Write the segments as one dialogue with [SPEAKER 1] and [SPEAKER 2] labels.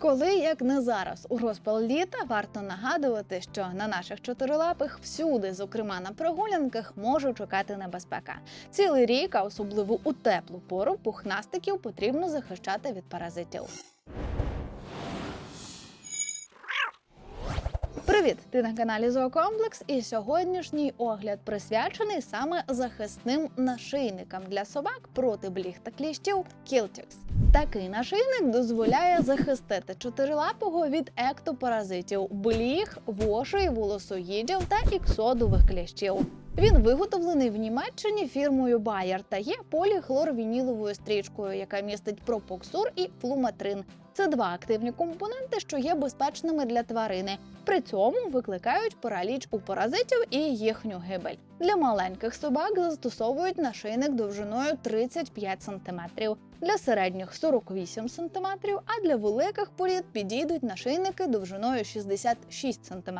[SPEAKER 1] Коли як не зараз у розпал літа варто нагадувати, що на наших чотирилапих всюди, зокрема на прогулянках, може чекати небезпека. Цілий рік, а особливо у теплу пору, пухнастиків потрібно захищати від паразитів. Привіт! Ти на каналі Зоокомплекс, і сьогоднішній огляд присвячений саме захисним нашийникам для собак проти бліг та кліщів Kiltix. Такий нашийник дозволяє захистити чотирилапого від ектопаразитів, бліг, вошей, волосоїдів та іксодових кліщів. Він виготовлений в Німеччині фірмою Bayer та є поліхлорвініловою стрічкою, яка містить пропоксур і флуматрин. Це два активні компоненти, що є безпечними для тварини. При цьому викликають параліч у паразитів і їхню гибель. Для маленьких собак застосовують нашийник довжиною 35 см, для середніх 48 см, а для великих порід підійдуть нашийники довжиною 66 см.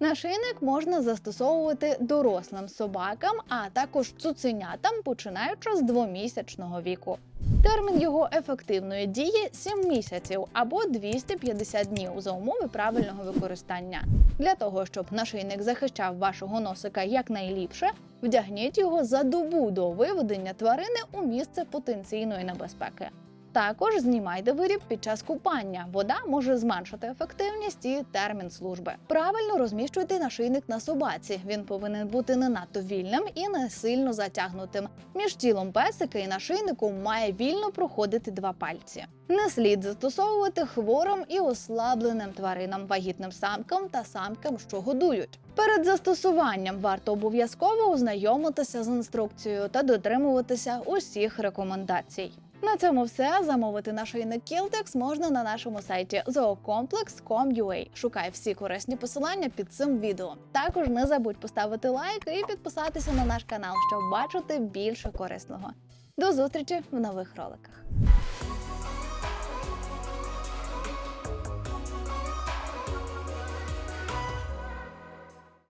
[SPEAKER 1] Нашийник можна застосовувати дорослим собакам, а також цуценятам, починаючи з двомісячного віку. Термін його ефективної дії 7 місяців або 250 днів за умови правильного використання. Для того щоб нашийник захищав вашого носика якнайліпше, вдягніть його за добу до виведення тварини у місце потенційної небезпеки. Також знімайте виріб під час купання. Вода може зменшити ефективність і термін служби. Правильно розміщуйте нашийник на собаці. Він повинен бути не надто вільним і не сильно затягнутим. Між тілом песика і нашийником має вільно проходити два пальці. Не слід застосовувати хворим і ослабленим тваринам, вагітним самкам та самкам, що годують. Перед застосуванням варто обов'язково ознайомитися з інструкцією та дотримуватися усіх рекомендацій. На цьому все. Замовити нашийник Кілтекс можна на нашому сайті zoocomplex.com.ua. Шукай всі корисні посилання під цим відео. Також не забудь поставити лайк і підписатися на наш канал, щоб бачити більше корисного. До зустрічі в нових роликах.